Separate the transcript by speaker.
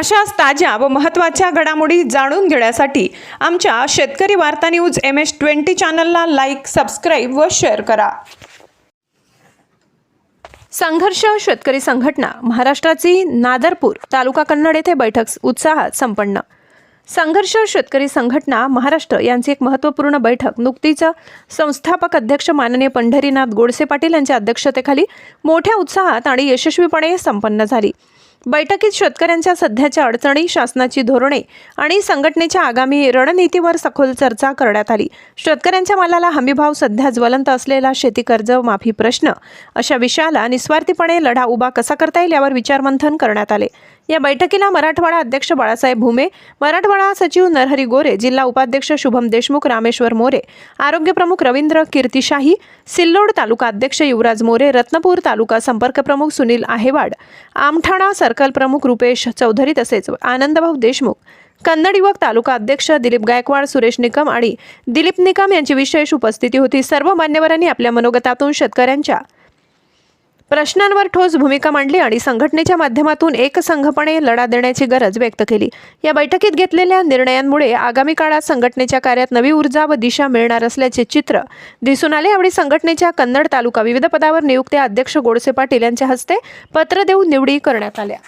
Speaker 1: अशाच ताज्या व महत्त्वाच्या घडामोडी जाणून घेण्यासाठी आमच्या शेतकरी वार्ता न्यूज एम एस ट्वेंटी चॅनलला लाईक सबस्क्राईब व शेअर करा. संघर्ष शेतकरी संघटना महाराष्ट्राची नादरपूर तालुका कन्नड येथे बैठक उत्साहात संपन्न. संघर्ष शेतकरी संघटना महाराष्ट्र यांची एक महत्त्वपूर्ण बैठक. नुकतीच संस्थापक अध्यक्ष माननीय पंढरीनाथ गोडसे पाटील यांच्या अध्यक्षतेखाली मोठ्या उत्साहात आणि यशस्वीपणे संपन्न झाली. बैठकीत शेतकऱ्यांच्या सध्याच्या अडचणी शासनाची धोरणे आणि संघटनेच्या आगामी रणनीतीवर सखोल चर्चा करण्यात आली. शेतकऱ्यांच्या मालाला हमीभाव सध्या ज्वलंत असलेला शेती कर्ज माफी प्रश्न अशा विषयाला निस्वार्थीपणे लढा उभा कसा करता येईल यावर विचारमंथन करण्यात आले. या बैठकीला मराठवाडा अध्यक्ष बाळासाहेब भुमे मराठवाडा सचिव नरहरी गोरे जिल्हा उपाध्यक्ष शुभम देशमुख रामेश्वर मोरे आरोग्य प्रमुख रवींद्र कीर्तिशाही सिल्लोड तालुका अध्यक्ष युवराज मोरे रत्नपूर तालुका संपर्क प्रमुख सुनील आहेवाड आमठाणा सर्कल प्रमुख रुपेश चौधरी तसेच आनंदभाऊ देशमुख कन्नड युवक तालुका अध्यक्ष दिलीप गायकवाड सुरेश निकम आणि दिलीप निकम यांची विशेष उपस्थिती होती. सर्व मान्यवरांनी आपल्या मनोगतातून शेतकऱ्यांच्या प्रश्नांवर ठोस भूमिका मांडली आणि संघटनेच्या माध्यमातून एकसंघपणे लढा देण्याची गरज व्यक्त केली. या बैठकीत घेतलेल्या निर्णयांमुळे आगामी काळात संघटनेच्या कार्यात नवी ऊर्जा व दिशा मिळणार असल्याचे चित्र दिसून आले. यावेळी संघटनेच्या कन्नड तालुका विविध पदावर नियुक्त्या अध्यक्ष गोडसे पाटील यांच्या हस्ते पत्र देऊन निवडी करण्यात आल्या.